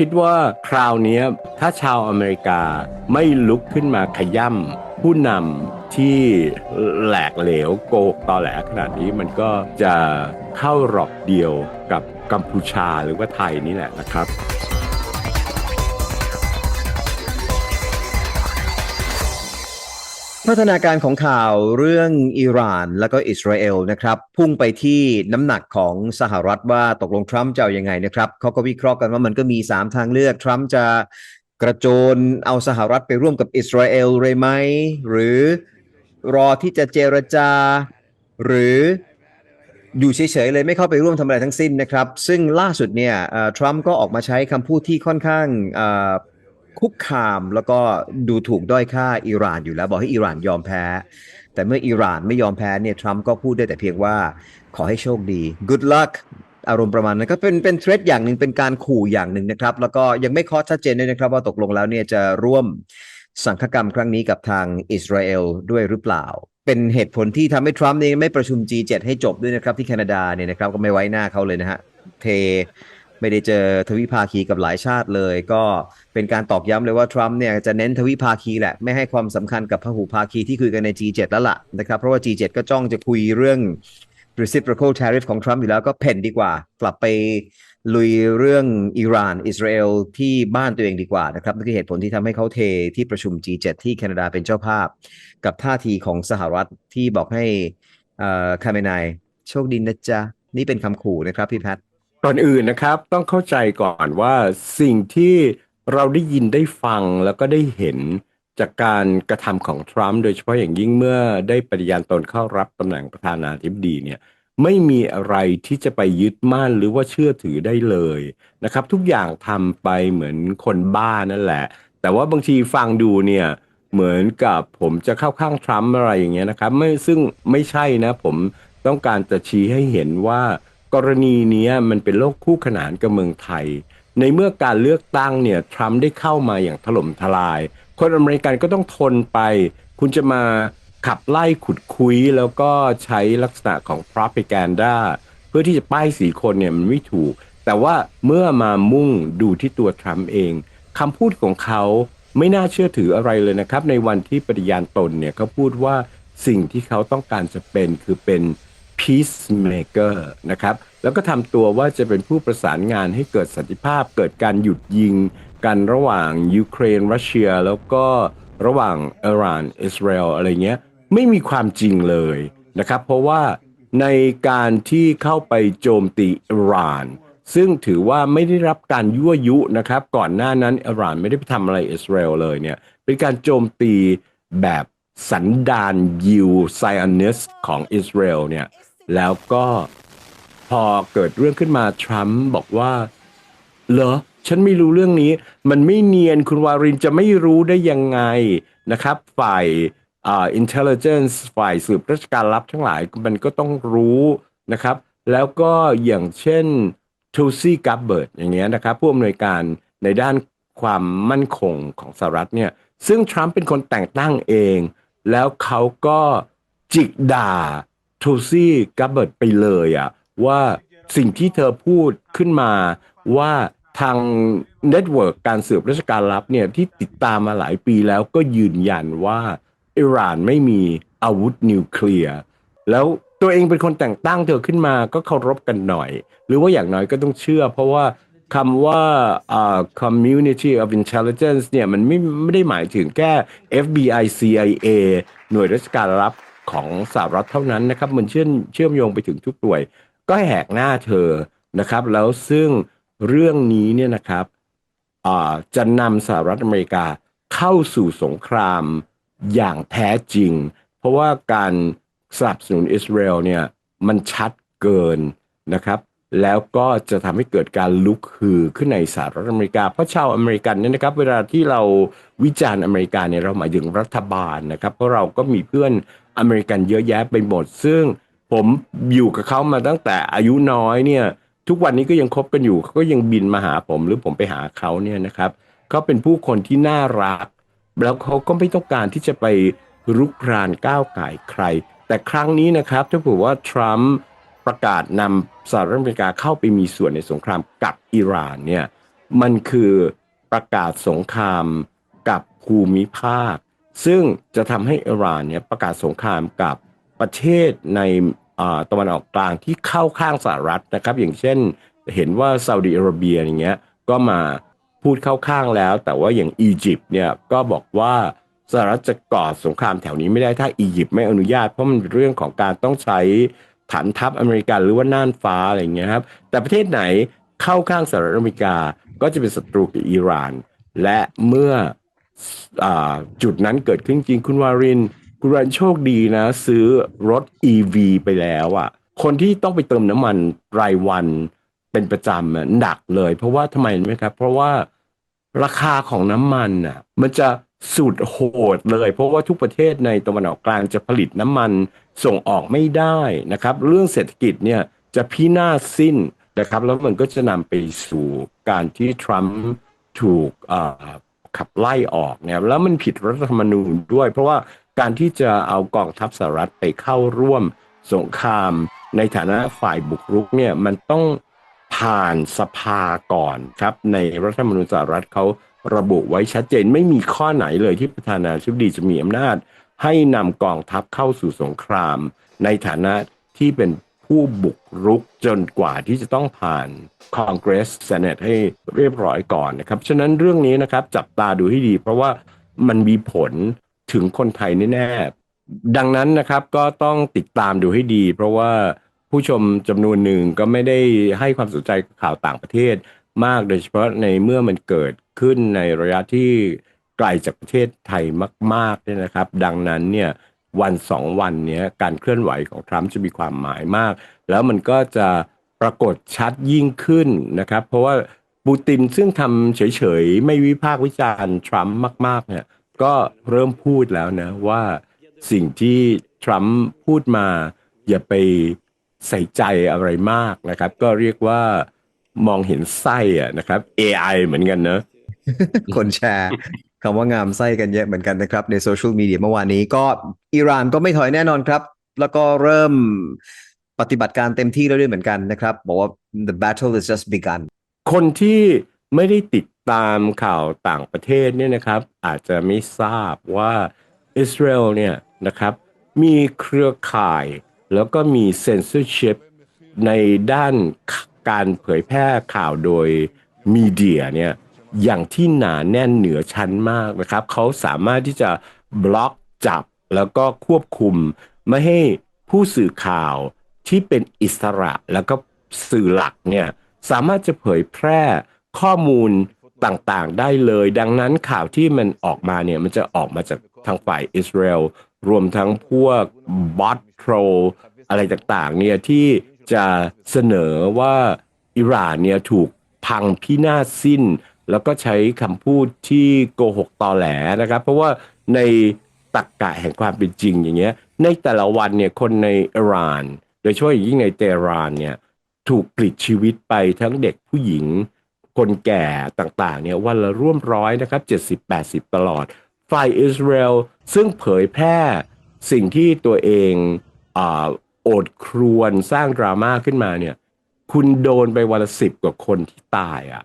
คิดว่าคราวนี้ถ้าชาวอเมริกาไม่ลุกขึ้นมาขย่ำผู้นำที่แหลกเหลวโกกตอแหลขนาดนี้มันก็จะเข้ารอบเดียวกับกัมพูชาหรือว่าไทยนี่แหละนะครับ พัฒนาการของข่าวเรื่องอิหร่านแล้วก็อิสราเอลนะครับ พุ่งไปที่น้ำหนักของสหรัฐว่าตกลงทรัมป์จะเอายังไงนะครับเขาก็วิเคราะห์กันว่ามันก็มี 3 ทางเลือก ทรัมป์จะกระโจนเอาสหรัฐไปร่วมกับอิสราเอลเลยไหม หรือรอที่จะเจรจา หรืออยู่เฉยๆเลยไม่เข้าไปร่วมทำอะไรทั้งสิ้นนะครับ ซึ่งล่าสุดเนี่ยทรัมป์ก็ออกมาใช้คำพูดที่ค่อนข้าง คุกคามแล้วก็ดูถูกด้อยค่าอิหร่านอยู่แล้ว บอกให้อิหร่านยอมแพ้ แต่เมื่ออิหร่านไม่ยอมแพ้เนี่ยทรัมป์ก็พูดได้แต่เพียงว่าขอให้โชคดี good luck อารมณ์ประมาณนั้นก็เป็นเป็นเทรดอย่างหนึ่งเป็นการขู่อย่างหนึ่งนะครับ แล้วก็ยังไม่เคอชัดเจนด้วยนะครับ ว่าตกลงแล้วเนี่ยจะร่วมสังฆกรรมครั้งนี้กับทางอิสราเอลด้วยหรือเปล่า เป็นเหตุผลที่ทำให้ทรัมป์เนี่ยไม่ประชุม G7 ให้จบด้วยนะครับที่แคนาดาเนี่ยนะครับก็ไม่ไว้หน้าเขาเลยนะฮะเท ไม่ได้เจอทวิภาคีกับหลายชาติเลย ก็เป็นการตอกย้ำเลยว่าทรัมป์เนี่ยจะเน้นทวิภาคีแหละ ไม่ให้ความสำคัญกับพหุภาคีที่คุยกันใน G7 แล้วล่ะนะครับ เพราะว่า G7 ก็จ้องจะคุยเรื่อง reciprocal tariff ของทรัมป์อยู่แล้วก็เพ่นดีกว่า กลับไปลุยเรื่องอิหร่านอิสราเอลที่บ้านตัวเองดีกว่านะครับนั่นคือเหตุผลที่ทำให้เขาเทที่ประชุม G7 ที่แคนาดาเป็นเจ้าภาพ กับท่าทีของสหรัฐที่บอกให้คาเมนายโชคดีนะจ๊ะ นี่เป็นคำขู่นะครับพี่แพท ก่อนอื่นนะครับต้องเข้าใจก่อนว่าสิ่งที่เราได้ยินได้ฟังแล้วก็ได้เห็นจากการกระทำของทรัมป์โดยเฉพาะอย่างยิ่งเมื่อได้ปฏิญาณตนเข้ารับตำแหน่งประธานาธิบดีเนี่ยไม่มีอะไรที่จะไปยึดมั่นหรือว่าเชื่อถือได้เลยนะครับ ทุกอย่างทำไปเหมือนคนบ้านั่นแหละ แต่ว่าบางทีฟังดูเนี่ยเหมือนกับผมจะเข้าข้างทรัมป์อะไรอย่างเงี้ยนะครับไม่ซึ่งไม่ใช่นะผมต้องการจะชี้ให้เห็นว่า กรณีนี้มันเป็นโลกคู่ขนานกับเมืองไทย ในเมื่อการเลือกตั้งเนี่ยทรัมป์ได้เข้ามาอย่างถล่มทลาย คนอเมริกันก็ต้องทนไป คุณจะมาขับไล่ขุดคุยแล้วก็ใช้ลักษณะของ propaganda เพื่อที่จะป้ายสีคนเนี่ยมันไม่ถูก แต่ว่าเมื่อมามุ่งดูที่ตัวทรัมป์เองคำพูดของเขาไม่น่าเชื่อถืออะไรเลยนะครับ ในวันที่ปฏิญาณตนเนี่ยเขาพูดว่าสิ่งที่เขาต้องการจะเป็นคือเป็น peacemaker นะครับ แล้วก็ทำตัวว่าจะเป็นผู้ประสานงานให้เกิดสันติภาพ เกิดการหยุดยิงกันระหว่างยูเครน รัสเซีย แล้วก็ระหว่างอิหร่าน อิสราเอลอะไรเงี้ย ไม่มีความจริงเลยนะครับ เพราะว่าในการที่เข้าไปโจมตีอิหร่าน ซึ่งถือว่าไม่ได้รับการยั่วยุนะครับ ก่อนหน้านั้นอิหร่านไม่ได้ไปทำอะไรอิสราเอลเลยเนี่ย เป็นการโจมตีแบบ สันดานยิวไซออนิสของอิสราเอลเนี่ยแล้วก็พอเกิดเรื่องขึ้นมาทรัมป์บอกว่า เหรอ ฉันไม่รู้เรื่องนี้ มันไม่เนียนคุณวารินจะไม่รู้ได้ยังไงนะครับ ฝ่ายอ่า intelligence ฝ่ายสืบราชการลับทั้งหลายมันก็ต้องรู้นะครับ แล้วก็อย่างเช่นทูซี่กั b เบิร์ตอย่างเงี้ยนะครับ ผู้อำนวยการในด้านความมั่นคงของสหรัฐเนี่ย ซึ่งทรัมป์เป็นคนแต่งตั้งเอง แล้วเขาก็จิกด่าทูซี่กั b เบิร์ตไปเลยอะว่าสิ่งที่เธอพูดขึ้นมาว่าทางเน็ตเวิร์กการสืบราชการลับเนี่ยที่ติดตามมาหลายปีแล้วก็ยืนยันว่าอิหร่านไม่มีอาวุธนิวเคลียร์แล้วตัวเองเป็นคนแต่งตั้งเธอขึ้นมาก็เคารพกันหน่อย หรือว่าอย่างน้อยก็ต้องเชื่อ เพราะว่า คำว่า community of intelligence เนี่ยมันไม่ไม่ได้หมายถึงแค่ FBI CIA หน่วยราชการลับของสหรัฐเท่านั้นนะครับ มันเชื่อมเชื่อมโยงไปถึงทุกหน่วย ก็แหกหน้าเธอนะครับ แล้วซึ่งเรื่องนี้เนี่ยนะครับจะนำสหรัฐอเมริกาเข้าสู่สงครามอย่างแท้จริง เพราะว่าการสนับสนุนอิสราเอลเนี่ยมันชัดเกินนะครับ แล้วก็จะทำให้เกิดการลุกฮือขึ้นในสหรัฐอเมริกา เพราะชาวอเมริกันเนี่ยนะครับ เวลาที่เราวิจารณ์อเมริกาเนี่ยเราหมายถึงรัฐบาลนะครับ เพราะเราก็มีเพื่อนอเมริกันเยอะแยะไปหมด ซึ่งผมอยู่กับเขามาตั้งแต่อายุน้อยเนี่ย ทุกวันนี้ก็ยังคบกันอยู่เขาก็ยังบินมาหาผมหรือผมไปหาเขาเนี่ยนะครับเขาเป็นผู้คนที่น่ารัก แล้วเขาก็ไม่ต้องการที่จะไปรุกรานก้าวไก่ใคร แต่ครั้งนี้นะครับถ้าผื่อว่าทรัมป์ ประกาศนำสหรัฐอเมริกาเข้าไปมีส่วนในสงครามกับอิหร่านเนี่ยมันคือประกาศสงครามกับภูมิภาค ซึ่งจะทำให้อิหร่านเนี่ยประกาศสงครามกับประเทศในอ่าตะวันออกกลางที่เข้าข้างสหรัฐนะครับอย่างเช่นเห็นว่าซาอุดิอาระเบียอย่างเงี้ยก็มาพูดเข้าข้างแล้ว แต่ว่าอย่างอียิปต์เนี่ยก็บอกว่าสหรัฐจะก่อสงครามแถวนี้ไม่ได้ถ้าอียิปต์ไม่อนุญาตเพราะมันเป็นเรื่องของการต้องใช้ ฐานทัพอเมริกันหรือว่าน่านฟ้าอะไรอย่างเงี้ยครับแต่ประเทศไหนเข้าข้างสหรัฐอเมริกาก็จะเป็นศัตรูกับอิหร่าน และเมื่ออจุดนั้นเกิดขึ้นจริงคุณวาริน คุณวารินโชคดีนะ ซื้อรถ EV ไปแล้วอะคนที่ต้องไปเติมน้ำมันรายวันเป็นประจำอะหนักเลย เพราะว่าทำไมไหมครับ เพราะว่าราคาของน้ำมันอะ มันจะ สุดโหดเลย เพราะว่าทุกประเทศในตะวันออกกลางจะผลิตน้ำมันส่งออกไม่ได้นะครับ เรื่องเศรษฐกิจเนี่ยจะพินาศสิ้นนะครับ แล้วมันก็จะนำไปสู่การที่ทรัมป์ถูกขับไล่ออกเนี่ยแล้วมันผิดรัฐธรรมนูญด้วย เพราะว่าการที่จะเอากองทัพสหรัฐไปเข้าร่วมสงครามในฐานะฝ่ายบุกรุกเนี่ยมันต้องผ่านสภาก่อนครับ ในรัฐธรรมนูญสหรัฐเขา ระบุไว้ชัดเจนไม่มีข้อไหนเลยที่ประธานาธิบดีจะมีอำนาจ ให้นำกองทัพเข้าสู่สงคราม ในฐานะที่เป็นผู้บุกรุกจนกว่าที่จะต้องผ่านคอนเกรสเซเนตให้เรียบร้อยก่อนนะครับ ฉะนั้นเรื่องนี้นะครับจับตาดูให้ดี เพราะว่ามันมีผลถึงคนไทยแน่ๆดังนั้นนะครับก็ต้องติดตามดูให้ดี เพราะว่าผู้ชมจำนวนหนึ่งก็ไม่ได้ให้ความสนใจข่าวต่างประเทศ มากโดยเฉพาะในเมื่อมันเกิดขึ้นในระยะที่ไกลจากประเทศไทยมากๆเนี่ยนะครับ ดังนั้นเนี่ยวันสองวันเนี้ยการเคลื่อนไหวของทรัมป์จะมีความหมายมาก แล้วมันก็จะปรากฏชัดยิ่งขึ้นนะครับ เพราะว่าปูตินซึ่งทำเฉยๆ ไม่วิพากษ์วิจารณ์ทรัมป์มาก ๆ เนี่ยก็เริ่มพูดแล้วนะว่าสิ่งที่ทรัมป์พูดมาอย่าไปใส่ใจอะไรมากนะครับ ก็เรียกว่า มองเห็นไส้อะนะครับ AI เหมือนกันเนอะคนแชร์คำว่างามไส้กันเยอะเหมือนกันนะครับ ในโซเชียลมีเดียเมื่อวานนี้ก็อิหร่านก็ไม่ถอยแน่นอนครับ แล้วก็เริ่มปฏิบัติการเต็มที่แล้วด้วยเหมือนกันนะครับ บอกว่า the battle is just begun คนที่ไม่ได้ติดตามข่าวต่างประเทศเนี่ยนะครับ อาจจะไม่ทราบว่าอิสราเอลเนี่ยนะครับ มีเครือข่ายแล้วก็มีเซน s อร์ชิพในด้าน การเผยแพร่ข่าวโดยมีเดียเนี่ยอย่างที่หนาแน่นเหนือชั้นมากนะครับเขาสามารถที่จะบล็อกจับแล้วก็ควบคุม ไม่ให้ผู้สื่อข่าวที่เป็นอิสระแล้วก็สื่อหลักเนี่ยสามารถจะเผยแพร่ข้อมูลต่างๆได้เลย ดังนั้นข่าวที่มันออกมาเนี่ยมันจะออกมาจากทางฝ่ายอิสราเอลรวมทั้งพวกบอทโทรอะไรต่างๆเนี่ยที่ จะเสนอว่าอิหร่านเนี่ยถูกพังพินาศสิ้น แล้วก็ใช้คำพูดที่โกหกตอแหลนะครับ เพราะว่าในตักกะแห่งความเป็นจริงอย่างเงี้ย ในแต่ละวันเนี่ยคนในอิหร่าน โดยเฉพาะอย่างยิ่งในเตหะรานเนี่ยถูกปลิดชีวิตไปทั้งเด็กผู้หญิง คนแก่ต่างๆเนี่ยวันละร่วมร้อยนะครับ 70-80 ตลอด ฝ่ายอิสราเอลซึ่งเผยแพร่สิ่งที่ตัวเองอา โอดครวนสร้างดราม่าขึ้นมาเนี่ย คุณโดนไปวันละสิบกว่าคนที่ตายอะ่ะ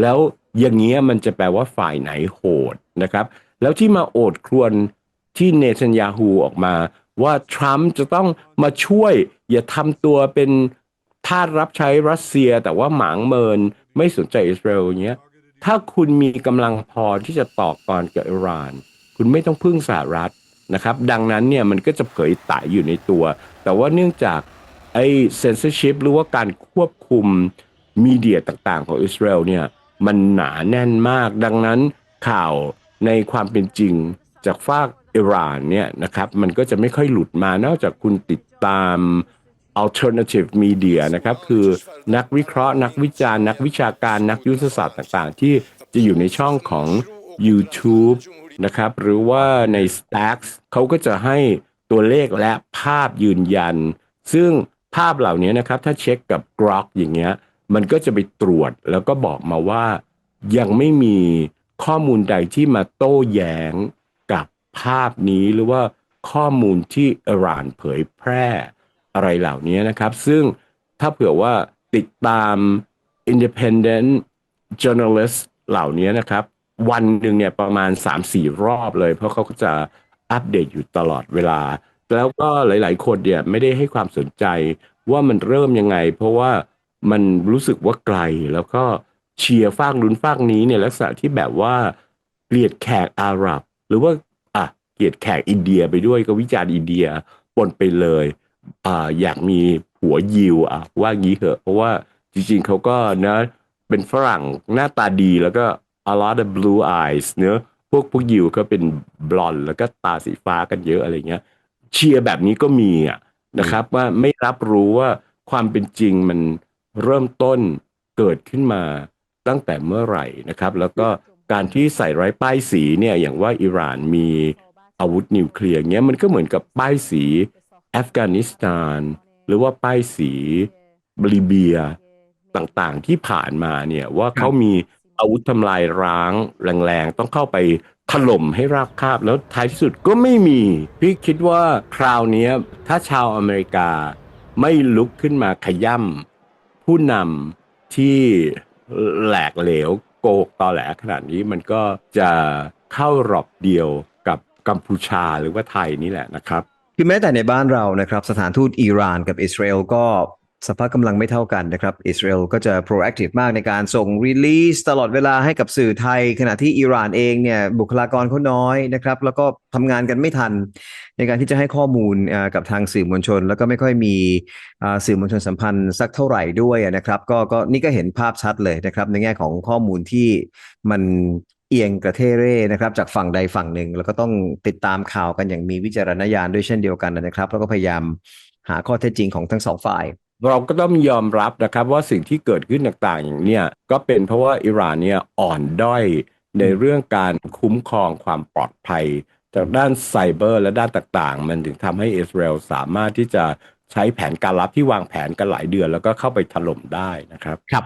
แล้วอย่างเงี้ยมันจะแปลว่าฝ่ายไหนโหดนะครับ แล้วที่มาโอดครวนที่เนทันยาฮูออกมาว่าทรัมป์จะต้องมาช่วย อย่าทำตัวเป็นทาสรับใช้รัสเซียแต่ว่าหมางเมินไม่สนใจอิสราเอลเงี้ยถ้าคุณมีกำลังพอที่จะต่อกรกับอิหร่าน คุณไม่ต้องพึ่งสหรัฐ นะครับดังนั้นเนี่ยมันก็จะเผยไต่อยู่ในตัว แต่ว่าเนื่องจากไอ้เซน s อร์ชิพหรือว่าการควบคุมมีเดียต่างๆของอิสราเอลเนี่ยมันหนาแน่นมาก ดังนั้นข่าวในความเป็นจริงจากฝากอิหร่านเนี่ยนะครับมันก็จะไม่ค่อยหลุดมานอกจากคุณติดตาม alternative media นะครับคือนักวิเคราะห์ นักวิจารณ์ นักวิชาการนักยุทธศาสตร์ต่างๆ ที่จะอยู่ในช่องของ YouTube นะครับ หรือว่าใน Stacks เขาก็จะให้ตัวเลขและภาพยืนยัน ซึ่งภาพเหล่านี้นะครับ ถ้าเช็คกับ Grok อย่างเงี้ย มันก็จะไปตรวจแล้วก็บอกมาว่า ยังไม่มีข้อมูลใดที่มาโต้แย้งกับภาพนี้หรือว่าข้อมูลที่อิหร่านเผยแพร่อะไรเหล่านี้นะครับ ซึ่งถ้าเผื่อว่าติดตาม Independent journalist เหล่านี้นะครับ วันหนึ่งเนี่ยประมาณ3-4รอบเลย เพราะเขาก็จะอัปเดตอยู่ตลอดเวลา แล้วก็หลาย ๆ คนเนี่ยไม่ได้ให้ความสนใจว่ามันเริ่มยังไง เพราะว่ามันรู้สึกว่าไกลแล้วก็เชียร์ฟากลุ้นฟากนี้เนี่ยลักษณะที่แบบว่าเกลียดแขกอาหรับ หรือว่าอะเกลียดแขกอินเดียไปด้วยก็วิจารณ์อินเดียปนไปเลยอ่าอยากมีผัวยิวอะว่างี้เหอะ เพราะว่าจริง ๆเขาก็นะเป็นฝรั่งหน้าตาดีแล้วก็ a lot of blue eyes เนอะพวกพวกยิวก็เป็นบลอนด์แล้วก็ตาสีฟ้ากันเยอะอะไรเงี้ยเชียร์แบบนี้ก็มีอะนะครับว่าไม่รับรู้ว่าความเป็นจริงมันเริ่มต้นเกิดขึ้นมาตั้งแต่เมื่อไหร่นะครับ แล้วก็การที่ใส่ไร้ป้ายสีเนี่ยอย่างว่าอิหร่านมีอาวุธนิวเคลียร์เงี้ยมันก็เหมือนกับป้ายสีอัฟกานิสถาน หรือว่าป้ายสีลิเบียต่างๆที่ผ่านมาเนี่ยว่าเขามี อาวุธทำลายร้างแรงๆ ต้องเข้าไปถล่มให้ราบคาบแล้วท้ายที่สุดก็ไม่มี พี่คิดว่าคราวนี้ถ้าชาวอเมริกาไม่ลุกขึ้นมาขย่ำผู้นำที่แหลกเหลวโกกตอแหลขนาดนี้มันก็จะเข้ารอบเดียวกับกัมพูชาหรือว่าไทยนี่แหละนะครับ คือแม้แต่ในบ้านเรานะครับ สถานทูตอิหร่านกับอิสราเอลก็ สภาพกำลังไม่เท่ากันนะครับอิสราเอลก็จะ proactive มากในการส่ง release ตลอดเวลาให้กับสื่อไทย ขณะที่อิหร่านเองเนี่ยบุคลากรเขาน้อยนะครับ แล้วก็ทำงานกันไม่ทัน ในการที่จะให้ข้อมูลกับทางสื่อมวลชน แล้วก็ไม่ค่อยมีสื่อมวลชนสัมพันธ์สักเท่าไหร่ด้วยนะครับ ก็ก็นี่ก็เห็นภาพชัดเลยนะครับ ในแง่ของข้อมูลที่มันเอียงกระเทเร่นะครับ จากฝั่งใดฝั่งหนึ่ง แล้วก็ต้องติดตามข่าวกันอย่างมีวิจารณญาณด้วยเช่นเดียวกันนะครับ แล้วก็พยายามหาข้อเท็จจริงของทั้งสองฝ่าย เราก็ต้องยอมรับนะครับว่าสิ่งที่เกิดขึ้นต่างๆอย่างเนี้ยก็เป็นเพราะว่าอิหร่านเนี่ยอ่อนด้อยในเรื่องการคุ้มครองความปลอดภัย จากด้านไซเบอร์และด้านต่างๆ มันถึงทำให้อิสราเอลสามารถที่จะใช้แผนการลับที่วางแผนกันหลายเดือน แล้วก็เข้าไปถล่มได้นะครับ ครับ